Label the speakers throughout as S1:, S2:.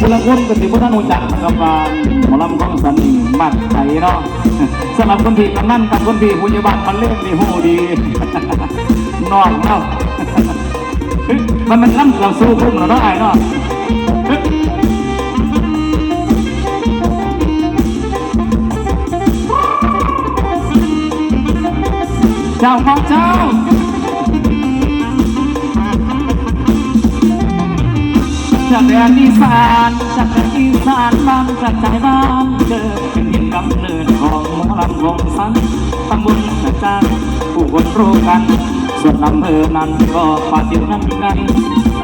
S1: คนก็ถือว่าท่านรู้จักกับว่าหมอลำของสันนี่มัดใจเนาะสำหรับคนที่กำนันกับคนที่ผู้ใหญ่บ้านมันเล่นนี่หูดีนอกเนาะมันมันล่ำเราสู้คุ้มเราเนาะไอ้เนาะเจ้าของเจ้า จากแดนอีสานจากแดนอีสานบ้านกระจากใจบ้านเจอเป็นดินกำเนิดของหมอลำวงสันตำบลกระจานผู้คนรู้กัน ส่วนอำเภอนั้นก็ปาติวนั้นไกล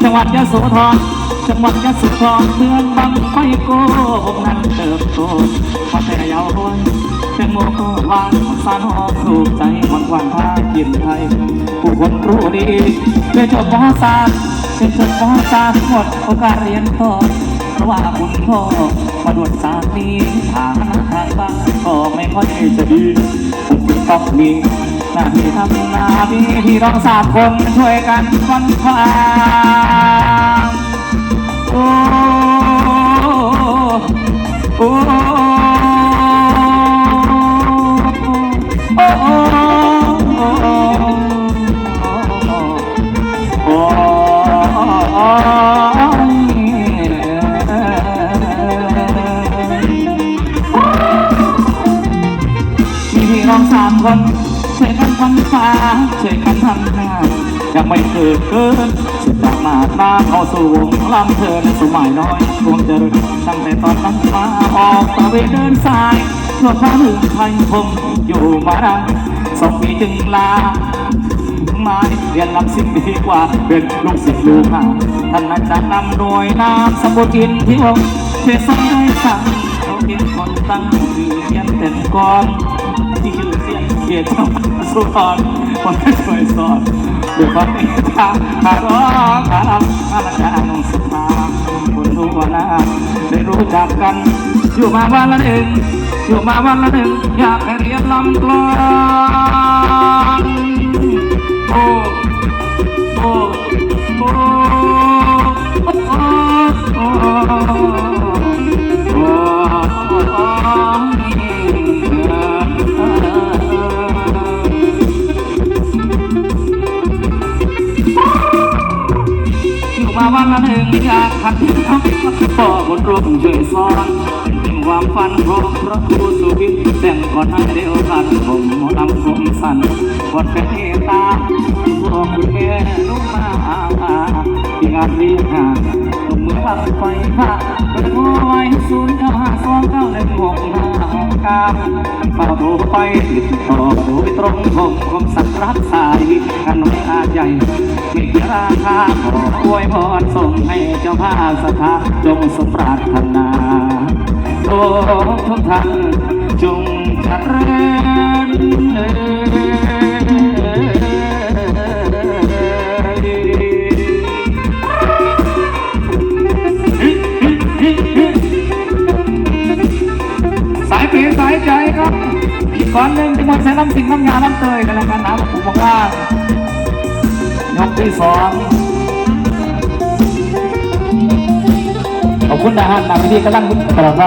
S1: จังหวัดยะโสธรจังหวัดยะโสธรเมืองบางไฟโกงนั้นเติบโตมาแต่เยาว์วัยแตงโมก็วานสานหอมถูกใจหวานหวานท่ากินไทยผู้คนรู้ดีได้จบมศาสตร์ เป็นจบมศาสตร์หมดโอกาสเรียนต่อเพราะว่าคุณพ่อมาด่วนสารนี้ทางทางบ้านก็ไม่ค่อยจะดีผมต้องมีหน้าที่ทำหน้าที่พี่น้องสามคนช่วยกันฟันฝ่าโอ้โอ้ สามคนช่วยกันทำฟ้าช่วยกันทำนายังไม่เกิดเกินสุดจากมาหน้าเขาสู่วงลำเพลินสมัยน้อยวงเจริญตั้งแต่ตอนนั้นมาออกตะเวนเดินสายทั่วฟ้าเมืองไทยผมอยู่มาได้สองปีจึงลามาเรียนลำสิ่งดีกว่าเป็นลูกศิษย์ลูกหาท่านอาจารย์นำโดยนามสมุทินที่วงเทศน์ได้สั่งเขาเป็นคนตั้งชื่อเรียนแต่ก่อน ที่ชื่อเสียงเกียรติจังหวัดสุพรรณคนที่ช่วยสอนด้วยความเมตตาหาร้องหาลำมาจารย์สุภาคนรู้ว่านาได้รู้จักกัน อยู่มาวันละหนึ่งอยู่มาวันละหนึ่งอยากให้เรียนลำกลอนโอ้ มาวันละหนึ่งอยากขันทำพ่อคนร่วมช่วยสอนเป็นความฝันของพระครูสุวิทย์แต่งก่อนให้เดียวกันผมหมอลำผมสั้นกดเป็นเอตาบอกคุณแม่ลูกมาที่งานเรียนหาลงมือพักไฟค่ะเป็นหัวไว้ศูนย์เก้าห้าสอง กาเป่าโทรไปติดต่อโดยตรงหงคมสักรักสายกันไม่อาใจมีราคาขออวยพรส่งให้เจ้าภาพสถาจงสมปรารถนาโอ้ทุกท่านจง เก๋สายใจครับ อีกก้อนหนึ่งที่มันใช้น้ำสิงน้ำยาน้ำเตยกันแล้วกันนะผมบอกว่ายกที่สองขอบคุณนะฮะนำไปที่กำลังตลอดว่า